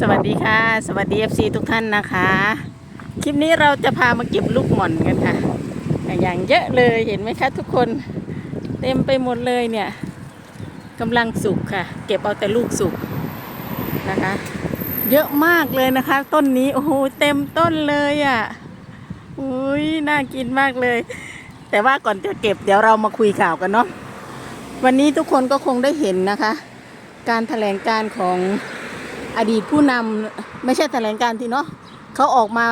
สวัสดีค่ะ สวัสดี FC ทุกท่านนะคะ คลิปนี้เราจะพามาเก็บลูกหม่อนกันค่ะ อย่างเยอะเลยเห็นไหมคะทุกคนเต็มไปหมดเลยเนี่ยกำลังสุกค่ะ เก็บเอาแต่ลูกสุกนะคะ เยอะมากเลยนะคะ ต้นนี้โอ้โหเต็มต้นเลยอะ่ะอุ้ยน่ากินมากเลย แต่ว่าก่อนจะเก็บเดี๋ยวเรามาคุยข่าวกันเนาะวันนี้ทุกคนก็คงได้เห็นนะคะ การแถลงการของ อดีตผู้นำไม่ใช่แถลงการที่เนาะเขาออกมา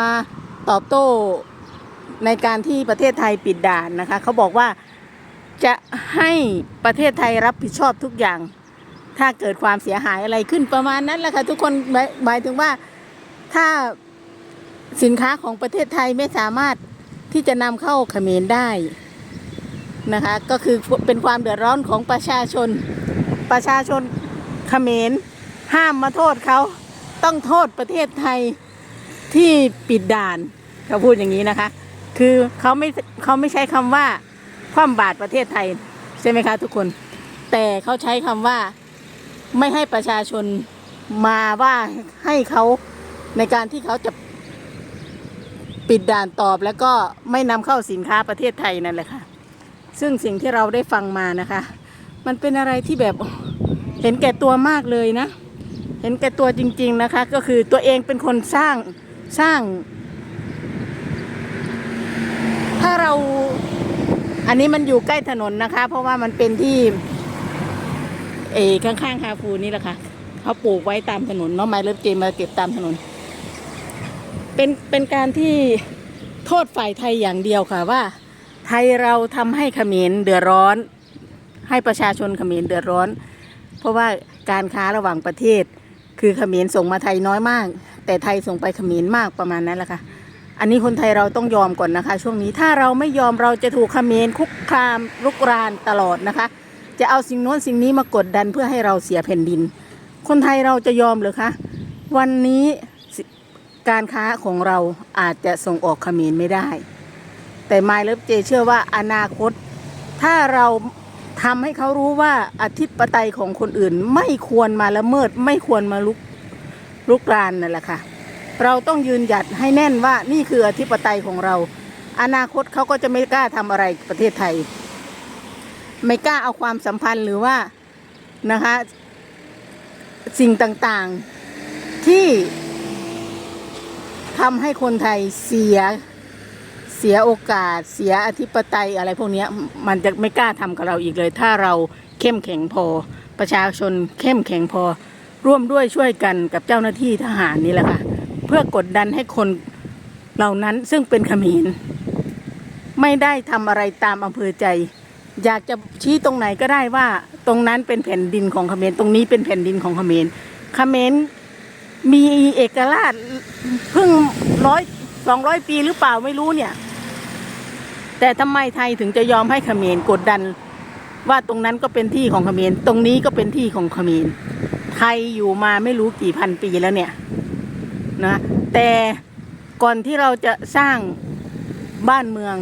ตอบโต้ในการที่ประเทศไทยปิดด่านนะคะเขาบอกว่าจะให้ประเทศไทยรับผิดชอบทุกอย่าง ถ้าเกิดความเสียหายอะไรขึ้นประมาณนั้นแหละค่ะทุกคนหมายหมายถึงว่าถ้าสินค้าของประเทศไทยไม่สามารถที่จะนำเข้าเขมรได้นะคะก็คือเป็นความเดือดร้อนของประชาชนประชาชนเขมร ห้ามมาโทษเขาต้องโทษประเทศไทยที่ปิดด่านเขาพูดอย่างนี้นะคะ คือเขาไม่เขาไม่ใช้คำว่าคว่ำบาตรประเทศไทยใช่ไหมคะทุกคน แต่เขาใช้คำว่าไม่ให้ประชาชนมาว่าให้เขาในการที่เขาจะปิดด่านตอบแล้วก็ไม่นำเข้าสินค้าประเทศไทยนั่นแหละค่ะ ซึ่งสิ่งที่เราได้ฟังมานะคะ มันเป็นอะไรที่แบบเห็นแก่ตัวมากเลยนะ เห็นแก่ตัวจริง ๆนะคะ ก็คือตัวเองเป็นคนสร้างสร้าง ถ้าเราอันนี้มันอยู่ใกล้ถนนนะคะ เพราะว่ามันเป็นที่ เอข้างๆคาฟูนี่แหละค่ะเขาปลูกไว้ตามถนนเนาะไม้เลิฟเกมมาเก็บตามถนน เป็นเป็นการที่โทษฝ่ายไทยอย่างเดียวค่ะว่า ไทยเราทำให้เขมรเดือดร้อน ให้ประชาชนเขมรเดือดร้อน เพราะว่าการค้าระหว่างประเทศ คือเขมรส่งมาไทยน้อยมาก แต่ไทยส่งไปเขมรมากประมาณนั้นแหละค่ะ อันนี้คนไทยเราต้องยอมก่อนนะคะ ช่วงนี้ถ้าเราไม่ยอมเราจะถูกเขมรคุกคามลุกรานตลอดนะคะ จะเอาสิ่งโน้นสิ่งนี้มากดดันเพื่อให้เราเสียแผ่นดิน คนไทยเราจะยอมหรือคะวันนี้การค้าของเราอาจจะส่งออกเขมรไม่ได้ แต่ไมล์เลฟเจเชื่อว่าอนาคต ถ้าเรา ทำให้เขารู้ว่าอธิปไตยของคนอื่นไม่ควรมาละเมิด ไม่ควรมาลุกลุกรานนั่นแหละค่ะ เราต้องยืนหยัดให้แน่นว่านี่คืออธิปไตยของเรา อนาคตเขาก็จะไม่กล้าทำอะไรประเทศไทย ไม่กล้าเอาความสัมพันธ์หรือว่านะคะ สิ่งต่างๆที่ทำให้คนไทยเสีย เสียโอกาสเสียอธิปไตยอะไรพวกนี้มันจะไม่กล้าทำกับเราอีกเลย ถ้าเราเข้มแข็งพอ ประชาชนเข้มแข็งพอ ร่วมด้วยช่วยกันกับเจ้าหน้าที่ทหารนี่แหละค่ะ เพื่อกดดันให้คนเหล่านั้นซึ่งเป็นขมรไม่ได้ทำอะไรตามอำเภอใจ อยากจะชี้ตรงไหนก็ได้ว่า ตรงนั้นเป็นแผ่นดินของเขมรตรงนี้เป็นแผ่นดินของเขมรเขมรมีเอกราชเพิ่งร้อยสองร้อยปีหรือเปล่าไม่รู้เนี่ย แต่ทำไมไทยถึงจะยอมให้เขมรกดดัน ว่าตรงนั้นก็เป็นที่ของเขมรตรงนี้ก็เป็นที่ของเขมรไทยอยู่มาไม่รู้กี่พันปีแล้วเนี่ยนะแต่ก่อนที่เราจะสร้างบ้านเมือง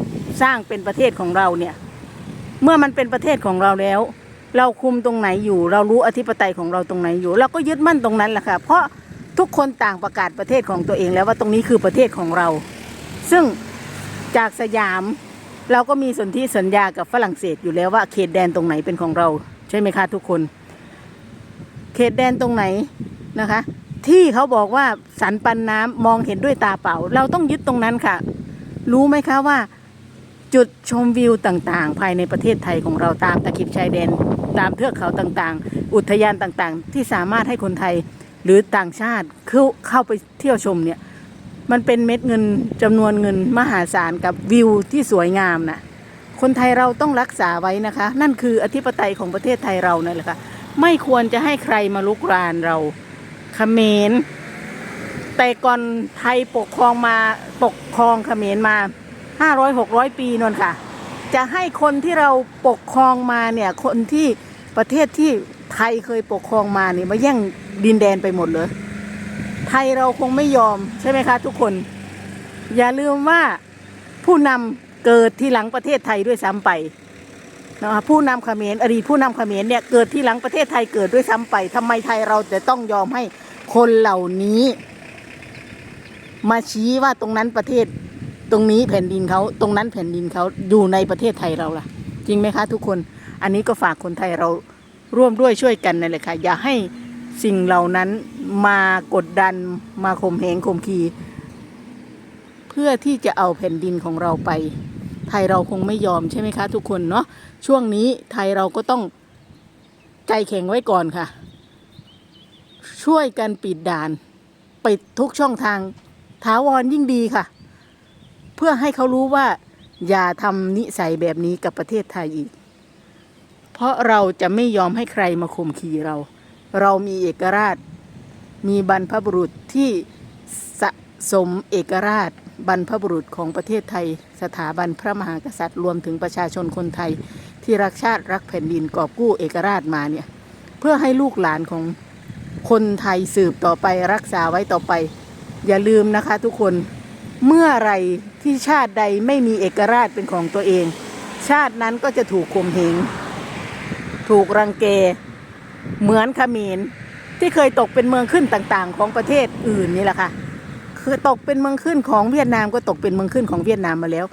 สร้างเป็นประเทศของเราเนี่ย เมื่อมันเป็นประเทศของเราแล้ว เราคุมตรงไหนอยู่ เรารู้อธิปไตยของเราตรงไหนอยู่ เราก็ยึดมั่นตรงนั้นแหละค่ะเพราะทุกคนต่างประกาศประเทศของตัวเองแล้วว่าตรงนี้คือประเทศของเรา ซึ่งจากสยาม เราก็มีสนธิสัญญากับฝรั่งเศสอยู่แล้วว่าเขตแดนตรงไหนเป็นของเรา ใช่ไหมคะทุกคน เขตแดนตรงไหนนะคะ ที่เขาบอกว่าสันปันน้ำมองเห็นด้วยตาเปล่า เราต้องยึดตรงนั้นค่ะ รู้ไหมคะว่า จุดชมวิวต่างๆ ภายในประเทศไทยของเราตามตะเข็บชายแดน ตามเทือกเขาต่างๆ อุทยานต่างๆ ที่สามารถให้คนไทยหรือต่างชาติเข้าไปเที่ยวชมเนี่ย มันเป็นเม็ดเงินจำนวนเงินมหาศาลกับวิวที่สวยงามนะคนไทยเราต้องรักษาไว้นะคะ นั่นคืออธิปไตยของประเทศไทยเรานั่นแหละค่ะไม่ควรจะให้ใครมาลุกรานเราเขมรแต่ก่อนไทยปกครองมาปกครองเขมรมาห้าร้อยหกร้อยปีนนค่ะ จะให้คนที่เราปกครองมาเนี่ยคนที่ประเทศที่ไทยเคยปกครองมาเนี่ยมาแย่งดินแดนไปหมดเลย ไทยเราคงไม่ยอมใช่ไหมคะ ทุกคน อย่าลืมว่าผู้นำเกิดที่หลังประเทศไทยด้วยซ้ำไปนะคะผู้นำเขมรอดีตผู้นำเขมรเนี่ยเกิดที่หลังประเทศไทยเกิดด้วยซ้ำไปทำไมไทยเราจะต้องยอมให้คนเหล่านี้ มาชี้ว่าตรงนั้นประเทศตรงนี้แผ่นดินเขาตรงนั้นแผ่นดินเขาอยู่ในประเทศไทยเราล่ะ จริงไหมคะทุกคนอันนี้ก็ฝากคนไทยเราร่วมด้วยช่วยกันนั่นแหละค่ะอย่าให้สิ่งเหล่านั้น มากดดันมาข่มเหงข่มขีเพื่อที่จะเอาแผ่นดินของเราไป ไทยเราคงไม่ยอมใช่ไหมคะ ทุกคนเนาะช่วงนี้ไทยเราก็ต้องใจแข็งไว้ก่อนค่ะ ช่วยกันปิดด่านปิดทุกช่องทางถาวรยิ่งดีค่ะ เพื่อให้เขารู้ว่า อย่าทำนิสัยแบบนี้กับประเทศไทยอีก เพราะเราจะไม่ยอมให้ใครมาข่มขีเรา เรามีเอกราช มีบรรพบุรุษที่สะสมเอกราชบรรพบุรุษของประเทศไทย สถาบันพระมหากษัตริย์รวมถึงประชาชนคนไทย ที่รักชาติรักแผ่นดินกอบกู้เอกราชมาเนี่ยเพื่อให้ลูกหลานของคนไทยสืบต่อไปรักษาไว้ต่อไป อย่าลืมนะคะทุกคนเมื่อไรที่ชาติใดไม่มีเอกราชเป็นของตัวเอง ชาตินั้นก็จะถูกข่มเหงถูกรังแกเหมือนขมร ที่เคยตกเป็นเมืองขึ้นต่างๆ ของประเทศอื่นนี่แหละค่ะ คือตกเป็นเมืองขึ้นของเวียดนามก็ตกเป็นเมืองขึ้นของเวียดนามมาแล้ว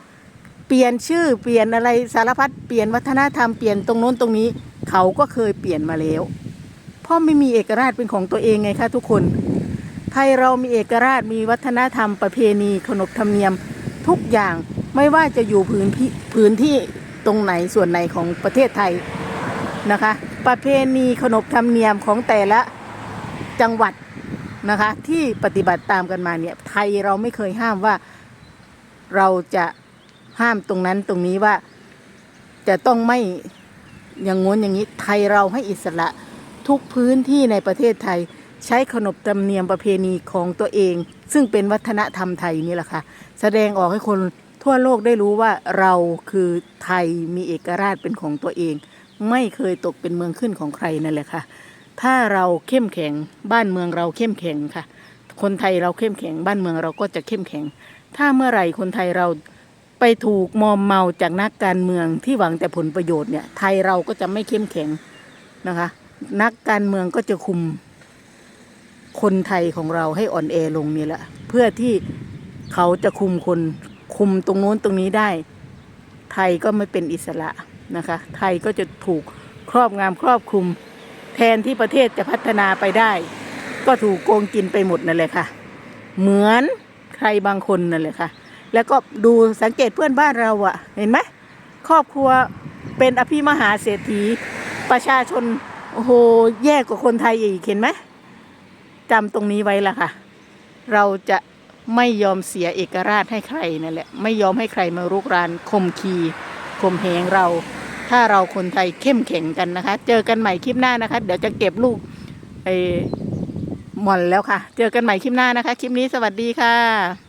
เปลี่ยนชื่อเปลี่ยนอะไรสารพัดเปลี่ยนวัฒนธรรมเปลี่ยนตรงโน้นตรงนี้ เขาก็เคยเปลี่ยนมาแล้วเพราะไม่มีเอกราชเป็นของตัวเองไงคะทุกคน ไทยเรามีเอกราชมีวัฒนธรรมประเพณีขนบธรรมเนียมทุกอย่างไม่ว่าจะอยู่พื้นที่พื้นที่ตรงไหนส่วนไหนของประเทศไทยนะคะ ประเพณีขนบธรรมเนียมของแต่ละ จังหวัดนะคะที่ปฏิบัติตามกันมาเนี่ยไทยเราไม่เคยห้ามว่าเราจะห้ามตรงนั้นตรงนี้ว่าจะต้องไม่อย่างงู้นอย่างนี้ไทยเราให้อิสระทุกพื้นที่ในประเทศไทยใช้ขนบธรรมเนียมประเพณีของตัวเอง ซึ่งเป็นวัฒนธรรมไทยนี่แหละค่ะ แสดงออกให้คนทั่วโลกได้รู้ว่าเราคือไทยมีเอกราชเป็นของตัวเอง ไม่เคยตกเป็นเมืองขึ้นของใครนั่นแหละค่ะ ถ้าเราเข้มแข็งบ้านเมืองเราเข้มแข็งค่ะ คนไทยเราเข้มแข็งบ้านเมืองเราก็จะเข้มแข็ง ถ้าเมื่อไหร่คนไทยเราไปถูกมอมเมาจากนักการเมืองที่หวังแต่ผลประโยชน์เนี่ยไทยเราก็จะไม่เข้มแข็งนะคะ นักการเมืองก็จะคุมคนไทยของเราให้อ่อนแอลงนี่แหละเพื่อที่เขาจะคุมคนคุมตรงโน้นตรงนี้ได้ ไทยก็ไม่เป็นอิสระนะคะ ไทยก็จะถูกครอบงำครอบคุม แทนที่ประเทศจะพัฒนาไปได้ ก็ถูกโกงกินไปหมดนั่นแหละค่ะ เหมือนใครบางคนนั่นแหละค่ะ แล้วก็ดูสังเกตเพื่อนบ้านเราอะเห็นไหมครอบครัวเป็นอภิมหาเศรษฐีประชาชนโอ้โหแย่กว่าคนไทยอีกเห็นไหมจำตรงนี้ไว้ละค่ะ เราจะไม่ยอมเสียเอกราชให้ใครนั่นแหละ ไม่ยอมให้ใครมารุกรานข่มขีข่มเหงเรา ถ้าเราคนไทยเข้มแข็งกันนะคะ เจอกันใหม่คลิปหน้านะคะ เดี๋ยวจะเก็บลูกไอหม่อนแล้วค่ะ เจอกันใหม่คลิปหน้านะคะ คลิปนี้สวัสดีค่ะ